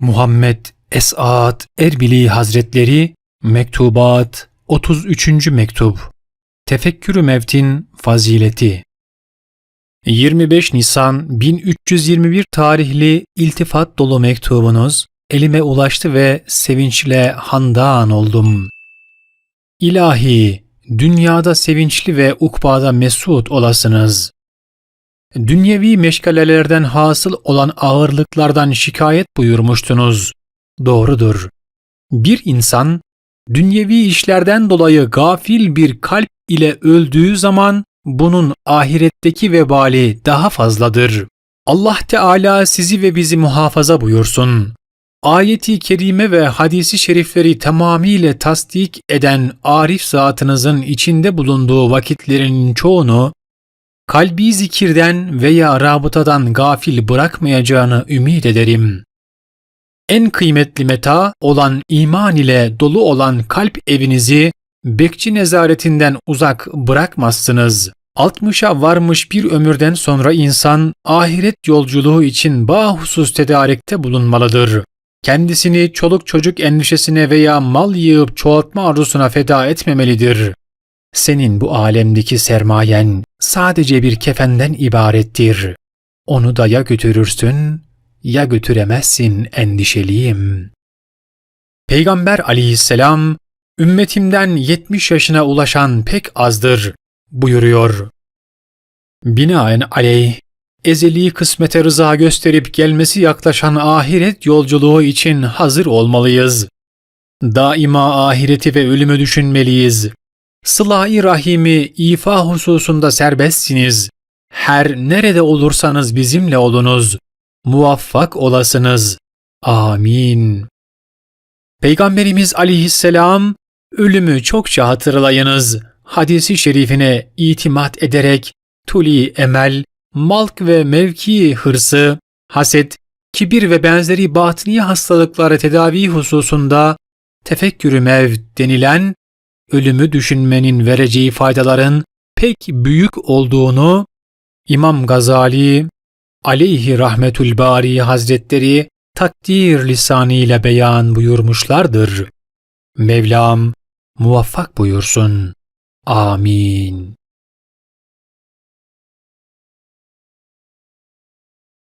Muhammed Esat Erbili Hazretleri Mektubat 33. Mektup Tefekkürü Mevtin Fazileti 25 Nisan 1321 tarihli iltifat dolu mektubunuz elime ulaştı ve sevinçle handan oldum. İlahi, dünyada sevinçli ve ukbada mesut olasınız. Dünyevi meşgalelerden hasıl olan ağırlıklardan şikayet buyurmuştunuz. Doğrudur. Bir insan, dünyevi işlerden dolayı gafil bir kalp ile öldüğü zaman bunun ahiretteki vebali daha fazladır. Allah Teala sizi ve bizi muhafaza buyursun. Ayeti kerime ve hadisi şerifleri tamamiyle tasdik eden arif zatınızın içinde bulunduğu vakitlerin çoğunu kalbi zikirden veya rabıtadan gafil bırakmayacağını ümit ederim. En kıymetli meta olan iman ile dolu olan kalp evinizi bekçi nezaretinden uzak bırakmazsınız. 60'a varmış bir ömürden sonra insan ahiret yolculuğu için bahusus tedarikte bulunmalıdır. Kendisini çoluk çocuk endişesine veya mal yığıp çoğaltma arzusuna feda etmemelidir. Senin bu alemdeki sermayen sadece bir kefenden ibarettir. Onu da ya götürürsün ya götüremezsin endişeliyim. Peygamber aleyhisselam ümmetimden 70 yaşına ulaşan pek azdır buyuruyor. Binaen aleyh, ezeli kısmete rıza gösterip gelmesi yaklaşan ahiret yolculuğu için hazır olmalıyız. Daima ahireti ve ölümü düşünmeliyiz. Sıla-i rahimi ifa hususunda serbestsiniz. Her nerede olursanız bizimle olunuz. Muvaffak olasınız. Amin. Peygamberimiz aleyhisselam, ölümü çokça hatırlayınız. Hadisi şerifine itimat ederek tuli emel, malk ve mevki hırsı, haset, kibir ve benzeri batini hastalıkları tedavi hususunda tefekkürü mev denilen ölümü düşünmenin vereceği faydaların pek büyük olduğunu İmam Gazali aleyhi rahmetül bari hazretleri takdir lisanıyla beyan buyurmuşlardır. Mevlam muvaffak buyursun. Amin.